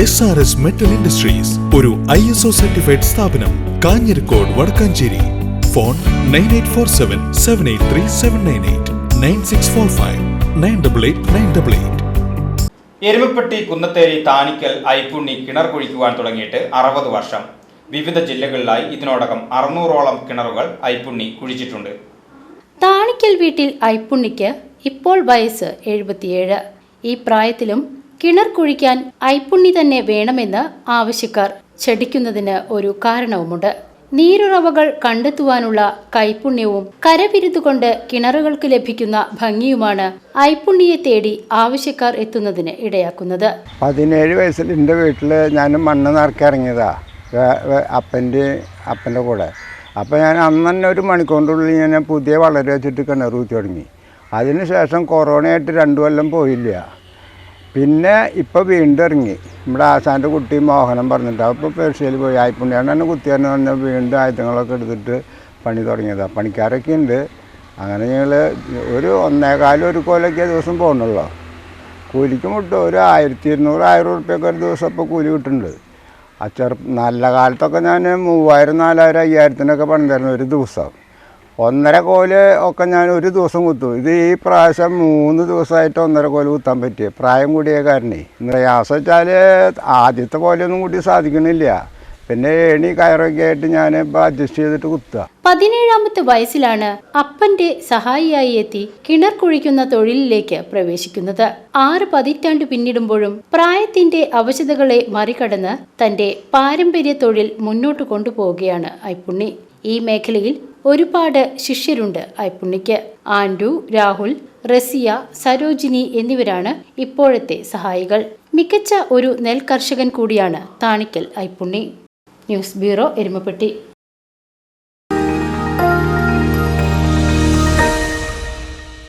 S R S metal industries ഒരു I S O certified സ്ഥാപനം Kanjirakode Vadakkanchery. Phone nine eight four seven seven eight three seven nine eight nine six four five nine double eight nine double eight Erumapetty Kunnathery Thanikkal Aippunni കിണർ കുഴിക്കുവാൻ തുടങ്ങിയിട്ട് അറുപത് വർഷം. വിവിധ ജില്ലകളിലായി ഇതിനോടകം അറുന്നൂറോളം കിണറുകൾ ഐപ്പുണ്ണി കുഴിച്ചിട്ടുണ്ട്. താണിക്കൽ വീട്ടിൽ ഐപ്പുണ്ണിക്ക് ഇപ്പോൾ വയസ്സ് എഴുപത്തിയേഴ്. ഈ പ്രായത്തിലും കിണർ കുഴിക്കാൻ ഐപ്പുണ്ണി തന്നെ വേണമെന്ന് ആവശ്യക്കാർ ചടിക്കുന്നതിന് ഒരു കാരണവുമുണ്ട്. നീരുറവകൾ കണ്ടെത്തുവാനുള്ള കൈപുണ്യവും കരവിരുതുകൊണ്ട് കിണറുകൾക്ക് ലഭിക്കുന്ന ഭംഗിയുമാണ് ഐപ്പുണ്ണിയെ തേടി ആവശ്യക്കാർ എത്തുന്നതിന് ഇടയാക്കുന്നത്. പതിനേഴ് വയസ്സിൽ എന്റെ വീട്ടിൽ ഞാൻ മണ്ണ് നിറക്കി ഇറങ്ങിയതാ. അപ്പന്റെ അപ്പന്റെ കൂടെ. അപ്പോൾ ഞാൻ അന്ന് തന്നെ ഒരു മണിക്കൂറിനുള്ളിൽ ഞാൻ പുതിയ വളരെ വെച്ചിട്ട് കിണർ ഊറ്റി തുടങ്ങി. അതിന് ശേഷം കൊറോണയായിട്ട് രണ്ടു കൊല്ലം പോയില്ല. പിന്നെ ഇപ്പോൾ വീണ്ടും ഇറങ്ങി. നമ്മുടെ ആശാന്റെ കുട്ടി മോഹനം പറഞ്ഞിട്ട് അപ്പോൾ പേർഷ്യയിൽ പോയി. ആയിപ്പുണ്ണിയാണ് കുത്തിയെന്ന് പറഞ്ഞാൽ വീണ്ടും ആയുധങ്ങളൊക്കെ എടുത്തിട്ട് പണി തുടങ്ങിയതാണ് പണിക്കാരൊക്കെ ഉണ്ട് അങ്ങനെ ഞങ്ങൾ ഒരു ഒന്നേകാലും ഒരു കോലൊക്കെ ദിവസം പോകുന്നുള്ളൂ കൂലിക്ക് മുട്ടും. ഒരു ആയിരത്തി ഇരുന്നൂറ് ആയിരം ഉറുപ്പ്യൊക്കെ ഒരു ദിവസം ഇപ്പോൾ കൂലി കിട്ടുന്നുണ്ട്. ആ നല്ല കാലത്തൊക്കെ ഞാൻ മൂവായിരം നാലായിരം അയ്യായിരത്തിനൊക്കെ പണി തരുന്ന ഒരു ദിവസം. ഒന്നര കോൽ ഒക്കെ ഞാൻ ഒരു ദിവസം കുത്തു. ഇത് ഈ പ്രാവശ്യം മൂന്ന് ദിവസമായിട്ട് ഒന്നര കോൽ കുത്താൻ പറ്റിയ. പ്രായം കൂടിയ കാരണേ. പ്രയാസം വെച്ചാൽ ആദ്യത്തെ പോലെയൊന്നും കൂടി സാധിക്കണില്ല. പിന്നെ എണി കയറൊക്കെ ആയിട്ട് ഞാൻ അഡ്ജസ്റ്റ് ചെയ്തിട്ട് കുത്തുക. പതിനേഴാമത്തെ വയസ്സിലാണ് അപ്പന്റെ സഹായിയായി എത്തി കിണർ കുഴിക്കുന്ന തൊഴിലിലേക്ക് പ്രവേശിക്കുന്നത്. ആറ് പതിറ്റാണ്ട് പിന്നിടുമ്പോഴും പ്രായത്തിന്റെ അവശതകളെ മറികടന്ന് തന്റെ പാരമ്പര്യ തൊഴിൽ മുന്നോട്ട് കൊണ്ടുപോവുകയാണ് ഐപ്പുണ്ണി ഈ മേഖലയിൽ ഒരുപാട് ശിഷ്യരുണ്ട്. ഐപ്പുണ്ണിക്ക് ആൻഡു രാഹുൽ റസിയ സരോജിനി എന്നിവരാണ് ഇപ്പോഴത്തെ സഹായികൾ. മികച്ച ഒരു നെൽ കർഷകൻ കൂടിയാണ് Thanikkal. Aippunni news bureau Erumapetty.